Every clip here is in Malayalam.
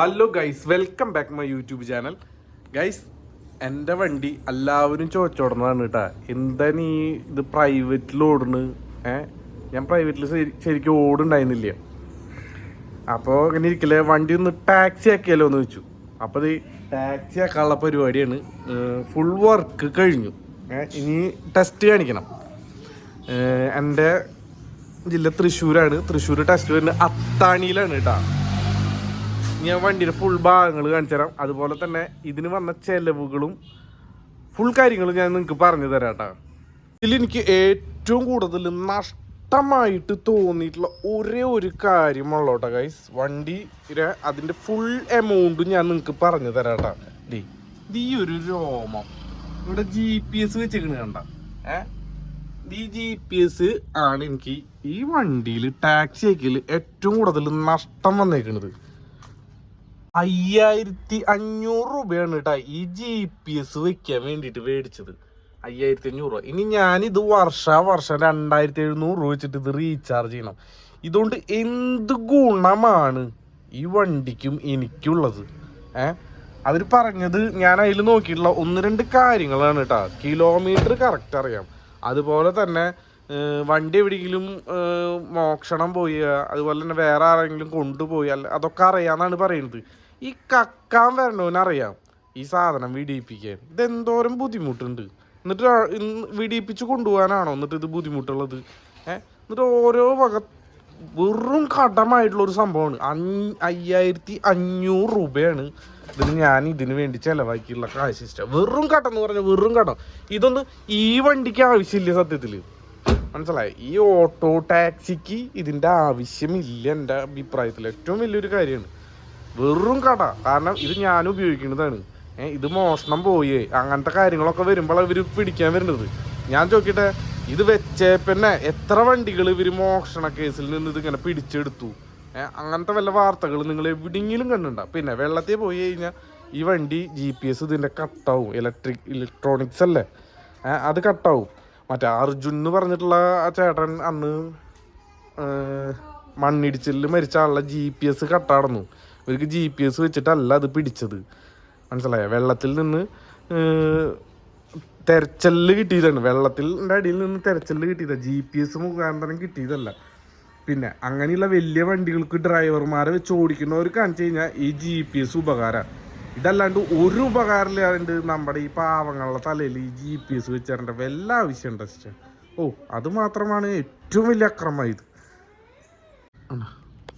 Hello guys welcome back my YouTube channel guys എന്റെ വണ്ടി എല്ലാവരും ചോദിച്ചോടുന്നതാണ് കേട്ടാ. എന്താ നീ ഇത് പ്രൈവറ്റിൽ ഓടുന്നത് ഏ? ഞാൻ പ്രൈവറ്റിൽ ശരിക്കും ഓടുണ്ടായിരുന്നില്ല. അപ്പോൾ ഇങ്ങനെ ഇരിക്കില്ലേ വണ്ടി ഒന്ന് ടാക്സി ആക്കിയാലോ എന്ന് വെച്ചു അപ്പോൾ ഇത് ടാക്സി ആക്കാനുള്ള പരിപാടിയാണ്. ഫുൾ വർക്ക് കഴിഞ്ഞു. ഇനി ടെസ്റ്റ് കാണിക്കണം. ഏഹ് എന്റെ ജില്ല തൃശ്ശൂരാണ്. തൃശ്ശൂർ ടെസ്റ്റ് വരുന്നത് അത്താണിയിലാണ് കേട്ടോ. ഞാൻ വണ്ടിയുടെ ഫുൾ ഭാഗങ്ങൾ കാണിച്ചു തരാം. അതുപോലെ തന്നെ ഇതിന് വന്ന ചെലവുകളും ഫുൾ കാര്യങ്ങളും ഞാൻ നിങ്ങൾക്ക് പറഞ്ഞു തരാം കേട്ടോ ഇതിലെനിക്ക് ഏറ്റവും കൂടുതൽ നഷ്ടമായിട്ട് തോന്നിയിട്ടുള്ള ഒരേ ഒരു കാര്യമുള്ള കേട്ടോ ഗൈസ് വണ്ടിയുടെ അതിന്റെ ഫുൾ എമൗണ്ട് ഞാൻ നിങ്ങൾക്ക് പറഞ്ഞു തരാം കേട്ടോ ഡേ ഈ ഒരു രോമം. ഇവിടെ ജി പി എസ് വെച്ചിരിക്കണ കണ്ട. ഈ ജി പി എസ് ആണ് എനിക്ക് ഈ വണ്ടിയിൽ ടാക്സി ആക്കിയിൽ ഏറ്റവും കൂടുതൽ നഷ്ടം വന്നേക്കണത്. അയ്യായിരത്തി അഞ്ഞൂറ് രൂപയാണ് കേട്ടാ ഈ ജി പി എസ് വെക്കാൻ വേണ്ടിയിട്ട് മേടിച്ചത്. അയ്യായിരത്തി അഞ്ഞൂറ് രൂപ. ഇനി ഞാനിത് വർഷ വർഷം രണ്ടായിരത്തി എഴുന്നൂറ് രൂപ വെച്ചിട്ട് ഇത് റീചാർജ് ചെയ്യണം. ഇതുകൊണ്ട് എന്ത് ഗുണമാണ് ഈ വണ്ടിക്കും എനിക്കുള്ളത്? ഏ? അവർ പറഞ്ഞത് ഞാൻ അതിൽ നോക്കിയിട്ടുള്ള ഒന്ന് രണ്ട് കാര്യങ്ങളാണ് കേട്ടോ കിലോമീറ്റർ കറക്റ്റ് അറിയാം. അതുപോലെ തന്നെ ഏഹ് വണ്ടി എവിടെയെങ്കിലും മോക്ഷണം പോയി അതുപോലെ തന്നെ വേറെ ആരെങ്കിലും കൊണ്ടുപോയി അല്ല അതൊക്കെ അറിയാന്നാണ് പറയുന്നത്. ഈ കക്കാൻ വരണവനറിയാം ഈ സാധനം വിടിയിപ്പിക്കാൻ. ഇതെന്തോരം ബുദ്ധിമുട്ടുണ്ട്. എന്നിട്ട് വിടിയിപ്പിച്ച് കൊണ്ടുപോകാനാണോ എന്നിട്ട് ഇത് ബുദ്ധിമുട്ടുള്ളത്? ഏഹ് എന്നിട്ട് ഓരോ വക വെറും കടമായിട്ടുള്ള ഒരു സംഭവമാണ്. അഞ്ഞ് അയ്യായിരത്തി അഞ്ഞൂറ് രൂപയാണ് ഇതിന് ഞാൻ ഇതിന് വേണ്ടി ചെലവാക്കിയുള്ള കാശ് വെറും കടം എന്ന് പറഞ്ഞാൽ വെറും കടം. ഇതൊന്നും ഈ വണ്ടിക്ക് ആവശ്യമില്ല സത്യത്തിൽ മനസ്സിലായി? ഈ ഓട്ടോ ടാക്സിക്ക് ഇതിന്റെ ആവശ്യമില്ല എന്റെ അഭിപ്രായത്തിൽ. ഏറ്റവും വലിയൊരു കാര്യമാണ്. വെറും കട. കാരണം ഇത് ഞാൻ ഉപയോഗിക്കുന്നതാണ്. ഇത് മോഷണം പോയേ. അങ്ങനത്തെ കാര്യങ്ങളൊക്കെ വരുമ്പോൾ ഇവർ പിടിക്കാൻ വരുന്നത്. ഞാൻ ചോദിക്കട്ടെ ഇത് വെച്ചേ പിന്നെ എത്ര വണ്ടികൾ ഇവർ മോഷണ കേസിൽ നിന്ന് ഇതിങ്ങനെ പിടിച്ചെടുത്തു? അങ്ങനത്തെ വല്ല വാർത്തകൾ നിങ്ങൾ എവിടെയെങ്കിലും കണ്ടുണ്ട പിന്നെ വെള്ളത്തിൽ പോയി കഴിഞ്ഞാൽ ഈ വണ്ടി ജി പി എസ് ഇതിന്റെ കട്ടാവും ഇലക്ട്രിക് ഇലക്ട്രോണിക്സ് അല്ലേ? അത് കട്ടാവും മറ്റേ അർജുൻ എന്ന് പറഞ്ഞിട്ടുള്ള ആ ചേട്ടൻ അന്ന് മണ്ണിടിച്ചിലിൽ മരിച്ച ആളുടെ ജി പി എസ് കട്ടാടന്നു ഇവർക്ക് ജി പി എസ് വെച്ചിട്ടല്ല അത് പിടിച്ചത്. മനസ്സിലായ? വെള്ളത്തിൽ നിന്ന് തെരച്ചൽ കിട്ടിയതാണ്. വെള്ളത്തിന്റെ അടിയിൽ നിന്ന് തെരച്ചൽ കിട്ടിയതാണ് ജി പി എസ് മുഖാന്തരം കിട്ടിയതല്ല. പിന്നെ അങ്ങനെയുള്ള വലിയ വണ്ടികൾക്ക് ഡ്രൈവർമാരെ വെച്ച് ഓടിക്കുന്നവർ കാണിച്ചു കഴിഞ്ഞാൽ ഈ ജി പി എസ് ഉപകാരം. ഇതല്ലാണ്ട് ഒരു ഉപകാരമില്ലാണ്ട് നമ്മുടെ ഈ പാവങ്ങളുടെ തലയിൽ ഈ ജി പി എസ് വെച്ച് തരേണ്ട വല്ല ആവശ്യമുണ്ട് സിസ്റ്റർ? ഓ അത് മാത്രമാണ് ഏറ്റവും വലിയ അക്രമമായത്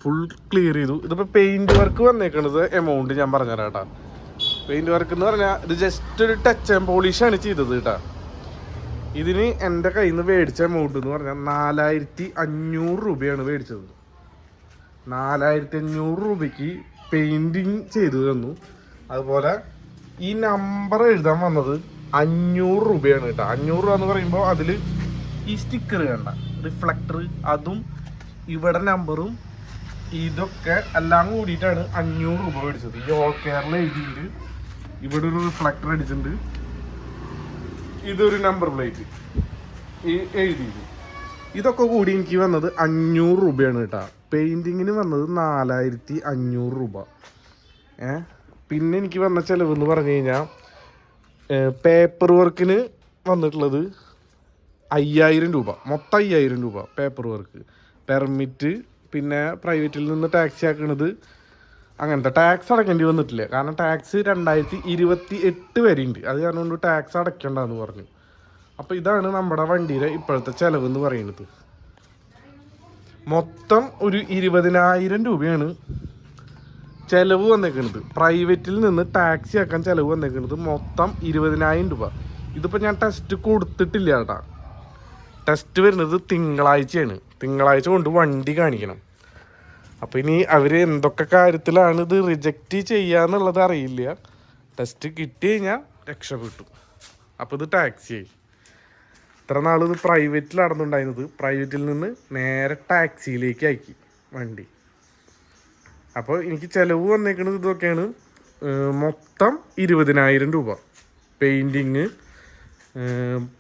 ഫുൾ ക്ലിയർ ചെയ്തു. ഇതിപ്പോൾ പെയിന്റ് വർക്ക് വന്നേക്കണത് എമൗണ്ട് ഞാൻ പറഞ്ഞുതരാം കേട്ടോ. പെയിന്റ് വർക്ക് എന്ന് പറഞ്ഞാൽ ഇത് ജസ്റ്റ് ഒരു ടച്ച് ആൻഡ് പോളിഷാണ് ചെയ്തത് കേട്ടോ. ഇതിന് എന്റെ കയ്യിൽ നിന്ന് മേടിച്ച എമൗണ്ട് എന്ന് പറഞ്ഞാൽ നാലായിരത്തി അഞ്ഞൂറ് രൂപയാണ് മേടിച്ചത്. നാലായിരത്തി അഞ്ഞൂറ് രൂപയ്ക്ക് പെയിന്റിങ് ചെയ്തു തന്നു. അതുപോലെ ഈ നമ്പർ എഴുതാൻ വന്നത് അഞ്ഞൂറ് രൂപയാണ് കേട്ടോ. അഞ്ഞൂറ് രൂപ എന്ന് പറയുമ്പോൾ അതിൽ ഈ സ്റ്റിക്കർ കണ്ട റിഫ്ലക്ടർ അതും ഇവിടെ നമ്പറും ഇതൊക്കെ എല്ലാം കൂടിയിട്ടാണ് അഞ്ഞൂറ് രൂപ മേടിച്ചത്. ഈ ഓൾ കേരള എഴുതിയിട്ട് ഇവിടെ ഒരു റിഫ്ലക്ടർ അടിച്ചിട്ടുണ്ട്. ഇതൊരു നമ്പർ പ്ലേറ്റ് ഈ എഴുതിയിട്ട്. ഇതൊക്കെ കൂടി എനിക്ക് വന്നത് അഞ്ഞൂറ് രൂപയാണ് കേട്ടോ. പെയിന്റിങ്ങിന് വന്നത് നാലായിരത്തി അഞ്ഞൂറ് രൂപ. ഏ? പിന്നെ എനിക്ക് വന്ന ചിലവ് എന്ന് പറഞ്ഞു കഴിഞ്ഞാൽ പേപ്പർ വർക്കിന് വന്നിട്ടുള്ളത് അയ്യായിരം രൂപ. മൊത്തം അയ്യായിരം രൂപ പേപ്പർ വർക്ക് പെർമിറ്റ് പിന്നെ പ്രൈവറ്റിൽ നിന്ന് ടാക്സി ആക്കണത് അങ്ങനത്തെ ടാക്സ് അടയ്ക്കേണ്ടി വന്നിട്ടില്ല. കാരണം ടാക്സ് രണ്ടായിരത്തി ഇരുപത്തി എട്ട് വരെയുണ്ട് അത് കാരണം ടാക്സ് അടയ്ക്കണ്ടെന്ന് പറഞ്ഞു. അപ്പോൾ ഇതാണ് നമ്മുടെ വണ്ടിയുടെ ഇപ്പോഴത്തെ ചിലവ് എന്ന് പറയുന്നത്. മൊത്തം ഒരു ഇരുപതിനായിരം രൂപയാണ് ചിലവ് വന്നേക്കുന്നത് പ്രൈവറ്റിൽ നിന്ന് ടാക്സി ആക്കാൻ ചിലവ് വന്നേക്കുന്നത് മൊത്തം ഇരുപതിനായിരം രൂപ. ഇതിപ്പോൾ ഞാൻ ടെസ്റ്റ് കൊടുത്തിട്ടില്ല കേട്ടാ. ടെസ്റ്റ് വരുന്നത് തിങ്കളാഴ്ചയാണ്. തിങ്കളാഴ്ച കൊണ്ട് വണ്ടി കാണിക്കണം. അപ്പോൾ ഇനി അവർ എന്തൊക്കെ കാര്യത്തിലാണ് ഇത് റിജക്റ്റ് ചെയ്യാന്നുള്ളത് അറിയില്ല. ടെസ്റ്റ് കിട്ടി കഴിഞ്ഞാൽ രക്ഷപ്പെട്ടു. അപ്പോൾ ഇത് ടാക്സി ആയി. ഇത്ര നാൾ ഇത് പ്രൈവറ്റിൽ നടന്നുണ്ടായിരുന്നത്. പ്രൈവറ്റിൽ നിന്ന് നേരെ ടാക്സിയിലേക്ക് ആക്കി വണ്ടി. അപ്പോൾ എനിക്ക് ചിലവ് വന്നേക്കുന്നത് ഇതൊക്കെയാണ്. മൊത്തം ഇരുപതിനായിരം രൂപ. പെയിന്റിങ്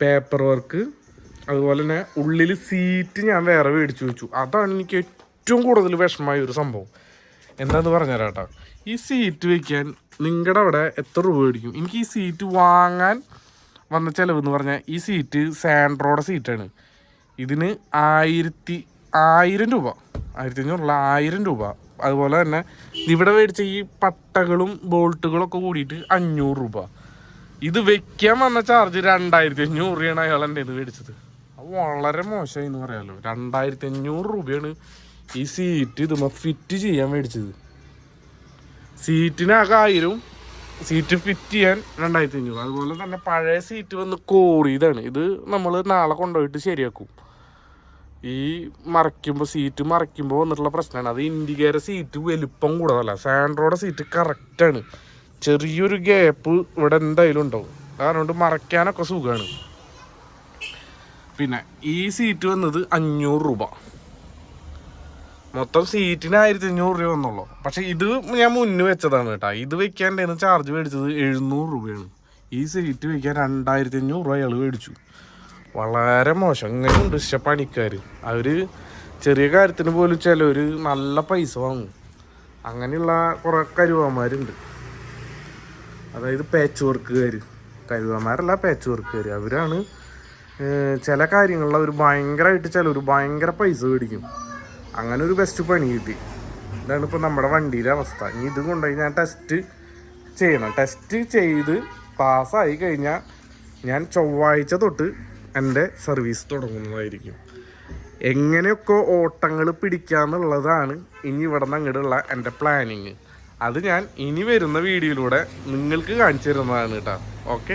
പേപ്പർ വർക്ക് അതുപോലെ തന്നെ ഉള്ളിൽ സീറ്റ് ഞാൻ വേറെ മേടിച്ചു വെച്ചു. അതാണ് എനിക്ക് ഏറ്റവും കൂടുതൽ വിഷമമായ ഒരു സംഭവം. എന്താന്ന് പറഞ്ഞുതരാം കേട്ടോ ഈ സീറ്റ് വെക്കാൻ നിങ്ങളുടെ അവിടെ എത്ര രൂപ മേടിക്കും? എനിക്ക് ഈ സീറ്റ് വാങ്ങാൻ വന്ന ചിലവ് എന്ന് പറഞ്ഞാൽ ഈ സീറ്റ് സാൻഡ്രോയുടെ സീറ്റാണ് ഇതിന് ആയിരത്തി ആയിരം രൂപ. ആയിരത്തി അഞ്ഞൂറുള്ള ആയിരം രൂപ. അതുപോലെ തന്നെ ഇവിടെ മേടിച്ച ഈ പട്ടകളും ബോൾട്ടുകളും ഒക്കെ കൂടിയിട്ട് അഞ്ഞൂറ് രൂപ. ഇത് വെക്കാൻ വന്ന ചാർജ് രണ്ടായിരത്തി അഞ്ഞൂറ് രൂപയാണ് അയാൾ എന്റെ ഇത് മേടിച്ചത്. വളരെ മോശമായി എന്ന് പറയാമല്ലോ രണ്ടായിരത്തി അഞ്ഞൂറ് രൂപയാണ് ഈ സീറ്റ് ഇത് ഫിറ്റ് ചെയ്യാൻ മേടിച്ചത്. സീറ്റിനാകെ ആയിരം സീറ്റ് ഫിറ്റ് ചെയ്യാൻ രണ്ടായിരത്തി അഞ്ഞൂറ് അതുപോലെ തന്നെ പഴയ സീറ്റ് വന്ന് കോറിയതാണ്. ഇത് നമ്മൾ നാളെ കൊണ്ടുപോയിട്ട് ശരിയാക്കും. ഈ മറയ്ക്കുമ്പോൾ സീറ്റ് മറയ്ക്കുമ്പോൾ വന്നിട്ടുള്ള പ്രശ്നമാണ് അത് ഇൻഡിക്കേറെ സീറ്റ് വലുപ്പം കൂടുതലല്ല സാൻഡ്രോയുടെ സീറ്റ് കറക്റ്റാണ് ചെറിയൊരു ഗ്യാപ്പ് ഇവിടെ എന്തായാലും ഉണ്ടാവും. അതുകൊണ്ട് മറയ്ക്കാനൊക്കെ സുഖമാണ് പിന്നെ ഈ സീറ്റ് വന്നത് അഞ്ഞൂറ് രൂപ. മൊത്തം സീറ്റിന് ആയിരത്തി അഞ്ഞൂറ് രൂപ വന്നുള്ളൂ. പക്ഷെ ഇത് ഞാൻ മുന്നേ വെച്ചതാണ് കേട്ടോ. ഇത് വെക്കാണ്ടായിരുന്നു ചാർജ് മേടിച്ചത് എഴുന്നൂറ് രൂപയാണ്. ഈ സീറ്റ് വെക്കാൻ രണ്ടായിരത്തി അഞ്ഞൂറ് രൂപ അയാൾ മേടിച്ചു. വളരെ മോശം. ഇങ്ങനെയുണ്ട് പക്ഷെ പണിക്കാർ അവർ ചെറിയ കാര്യത്തിന് പോലും ചിലവർ നല്ല പൈസ വാങ്ങും. അങ്ങനെയുള്ള കുറേ കരുവാന്മാരുണ്ട്. അതായത് പാച്ച് വർക്കുകാർ കരുവാന്മാരല്ല പാച്ച് വർക്കുകാർ അവരാണ് ചില കാര്യങ്ങളിൽ അവർ ഭയങ്കരമായിട്ട് ചിലവർ ഭയങ്കര പൈസ മേടിക്കും. അങ്ങനെ ഒരു ബെസ്റ്റ് പണി കിട്ടി. ഇതാണ് ഇപ്പോൾ നമ്മുടെ വണ്ടിയിലെ അവസ്ഥ. ഇനി ഇത് കൊണ്ടുപോയി ഞാൻ ടെസ്റ്റ് ചെയ്യണം. ടെസ്റ്റ് ചെയ്ത് പാസ്സായി കഴിഞ്ഞാൽ ഞാൻ ചൊവ്വാഴ്ച തൊട്ട് എന്റെ സർവീസ് തുടങ്ങുന്നതായിരിക്കും. എങ്ങനെയൊക്കെ ഓട്ടങ്ങൾ പിടിക്കാന്നുള്ളതാണ് ഇനി ഇവിടെ നിന്ന് അങ്ങോട്ടുള്ള എന്റെ പ്ലാനിങ് അത് ഞാൻ ഇനി വരുന്ന വീഡിയോയിലൂടെ നിങ്ങൾക്ക് കാണിച്ചു തരുന്നതാണ് കേട്ടോ. ഓക്കെ